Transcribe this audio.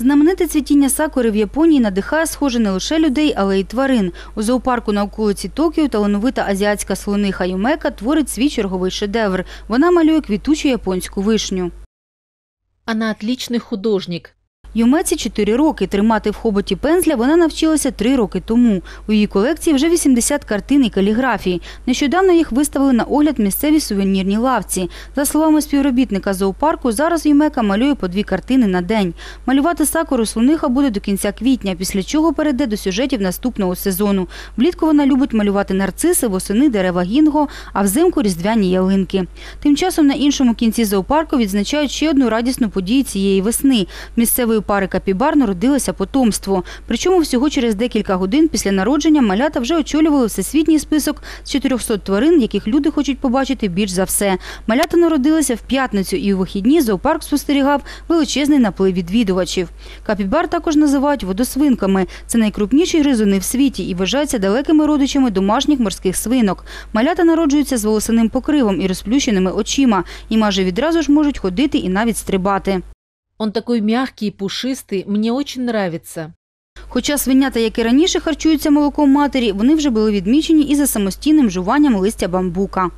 Знамените цвітіння сакури в Японії надихає схоже не лише людей, але й тварин. У зоопарку на околиці Токіо талановита азіатська слониха Юмека творить свій черговий шедевр. Вона малює квітучу японську вишню. Она отличный художник. Юмеці 4 роки. Тримати в хоботі пензля вона навчилася 3 роки тому. У її колекції вже 80 картин і каліграфії. Нещодавно їх виставили на огляд місцевій сувенірній лавці. За словами співробітника зоопарку, зараз Юмека малює по дві картини на день. Малювати сакуру слониха буде до кінця квітня, після чого перейде до сюжетів наступного сезону. Влітку вона любить малювати нарциси, восени дерева гінго, а взимку різдвяні ялинки. Тим часом на іншому кінці зоопарку відзначають ще одну радісну подію цієї весни. В Місцевої пари капібар народилося потомство. Причому всього через декілька годин після народження малята вже очолювали всесвітній список з 400 тварин, яких люди хочуть побачити більш за все. Малята народилися в п'ятницю і у вихідні зоопарк спостерігав величезний наплив відвідувачів. Капібар також називають водосвинками. Це найкрупніші гризуни в світі і вважаються далекими родичами домашніх морських свинок. Малята народжуються з волосяним покривом і розплющеними очима і майже відразу ж можуть ходити і навіть стрибати. Он такой мягкий и пушистый, мне очень нравится. Хоча свинята, як і раніше харчуються молоком матері, вони вже були відмічені і за самостійним жуванням листя бамбука.